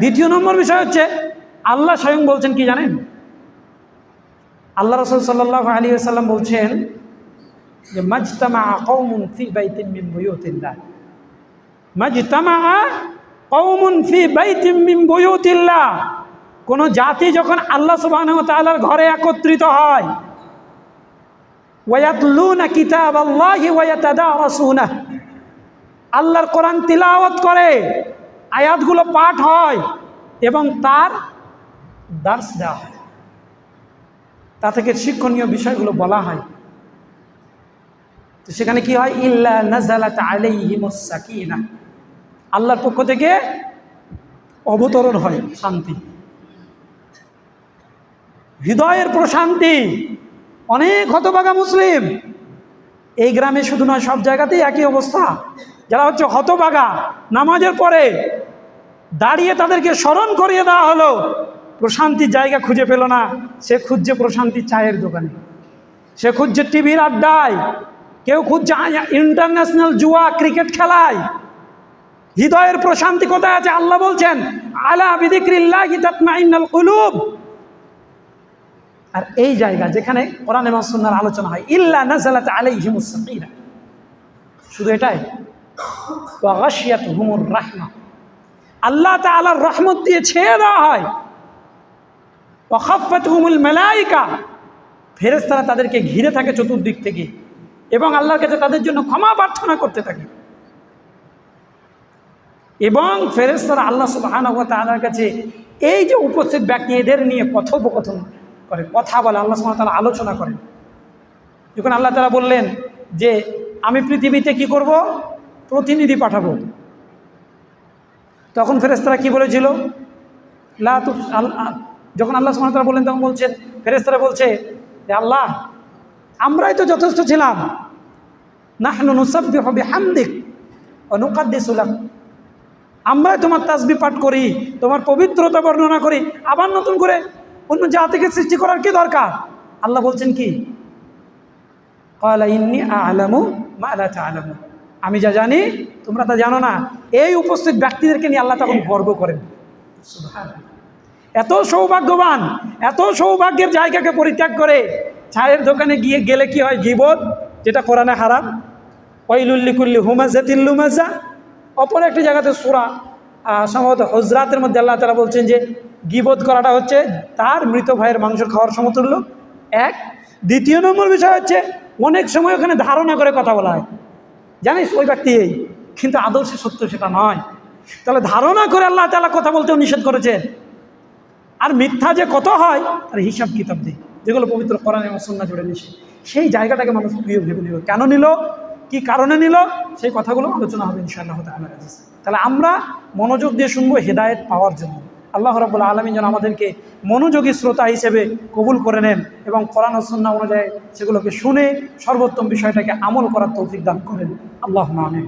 দ্বিতীয় নম্বর বিষয় হচ্ছে, আল্লাহ স্বয়ং বলছেন কি জানেন? আল্লাহ রসুল সাল্লাহ আলী সাল্লাম বলছেন যে, মাজতামা কৌমুন ফি বাইতিন মিন বুয়ুতিল্লাহ। মাজতামা কৌমুন ফি বাইতিন মিন বুয়ুতিল্লাহ। কোন জাতি যখন আল্লাহ সুবহানাহু ওয়া তাআলার ঘরে একত্রিত হয়, ওয়ায়াতলুনা কিতাব আল্লাহি ওয়ায়াতাদারাসুনা আল্লাহর কোরআন তিলাওয়াত করে আয়াতগুলো পাঠ হয় এবং তার দার্স দেওয়া হয়। তা থেকে শিক্ষণীয় বিষয়গুলো বলা হয়। তো সেখানে কি হয়? ইল্লা নাজালাত আলাইহিমুস সাকিনা। আল্লাহর পক্ষ থেকে অবতরণ হয় শান্তি। হৃদয়ের প্রশান্তি। অনেক হতবাগা মুসলিম। এই গ্রামে শুধু নয়, সব জায়গাতেই একই অবস্থা। যারা হচ্ছে হতবাগা নামাজের পরে দাঁড়িয়ে তাদেরকে স্মরণ করিয়ে দেওয়া হলো। প্রশান্তির জায়গা খুঁজে পেল না। সে খুঁজছে প্রশান্তি চায়ের দোকানে। সে খুঁজছে টিভির আড্ডায়। কেউ খুঁজছে ইন্টারন্যাশনাল জুয়া ক্রিকেট খেলায়। হৃদয়ের প্রশান্তি কোথায় আছে? আল্লাহ বলছেন, আলা কুলুব। আর এই জায়গা যেখানে কোরআন এবং সুন্নাহর আলোচনা হয়, ইল্লা নাজালাত আলাইহিমুস সাকিনা শুধু এটাই। রাহমা। আল্লাহ তাআলার রহমত দিয়ে ছেড়ে দেওয়া হয়। ওয়া খাফফাতুহুমুল মালাইকা। ফেরেশতারা তাদেরকে ঘিরে থাকে চতুর্দিক থেকে এবং আল্লাহর কাছে তাদের জন্য ক্ষমা প্রার্থনা করতে থাকে। এবং ফেরেশতারা আল্লাহ সুবহানাহু ওয়া তাআলার কাছে এই যে উপস্থিত ব্যক্তি, এদের নিয়ে কথোপকথন করে, কথা বলে, আল্লাহ সুবহানাহু ওয়া তাআলা আলোচনা করেন। যখন আল্লাহ তাআলা বললেন যে, আমি পৃথিবীতে কি করব? প্রতিনিধি পাঠাবো। তখন ফেরেশতারা কি বলেছিল? লা যখন আল্লাহ ওয়া বললেন তখন বলছেন ফেরেশতারা বলছে যে আল্লাহ, আমরাই তো যথেষ্ট ছিলাম। না নাহনু নুসাব্বিহু বিহামদিক ওয়া নুকাদ্দিসু লাক। আমরাই তোমার তাসবি পাঠ করি, তোমার পবিত্রতা বর্ণনা করি। আবার নতুন করে অন্য জাতিকে সৃষ্টি করার কি দরকার? আল্লাহ বলছেন কি? ইন্নি আলামু মালা আলামু আমি যা জানি, তোমরা তা জানো না। এই উপস্থিত ব্যক্তিদেরকে নিয়ে আল্লাহ তখন গর্ব করেন। এত সৌভাগ্যবান, এত সৌভাগ্যের জায়গাকে পরিত্যাগ করে চায়ের দোকানে গিয়ে গেলে কি হয় গিবত, যেটা কোরআনে হারাম? ওইলুল্লিকুল্লি হুমাজা তিল্লুমাজা অপর একটি জায়গাতে সুরা সম্ভবত হজরাতের মধ্যে আল্লাহ তারা বলছেন যে গিবোধ করাটা হচ্ছে তার মৃত ভাইয়ের মাংস খাওয়ার সমতুল্য। এক। দ্বিতীয় নম্বর বিষয় হচ্ছে অনেক সময় ওখানে ধারণা করে কথা বলা হয়। জানিস ওই ব্যক্তি এই কিন্তু আদর্শে সত্য সেটা নয়। তাহলে ধারণা করে আল্লাহ তালা কথা বলতেও নিষেধ করেছেন। আর মিথ্যা যে কত হয়, তার হিসাব কিতাব দিই যেগুলো পবিত্র কোরআন এবং সন্না জুড়ে নিছে সেই জায়গাটাকে মানুষ প্রিয় ভেবে নিল। কেন নিল? কি কারণে নিল? সেই কথাগুলো আলোচনা হবে ইনশাআল্লাহ তাআলা। তাহলে আমরা মনোযোগ দিয়ে শুনব হেদায়েত পাওয়ার জন্য। আল্লাহ রাবুল আলমী যেন আমাদেরকে মনোযোগী শ্রোতা হিসেবে কবুল করে নেন এবং কোরআন সন্না অনুযায়ী সেগুলোকে শুনে সর্বোত্তম বিষয়টাকে আমল করার তৌফিক দান করেন। আল্লাহ আমিন।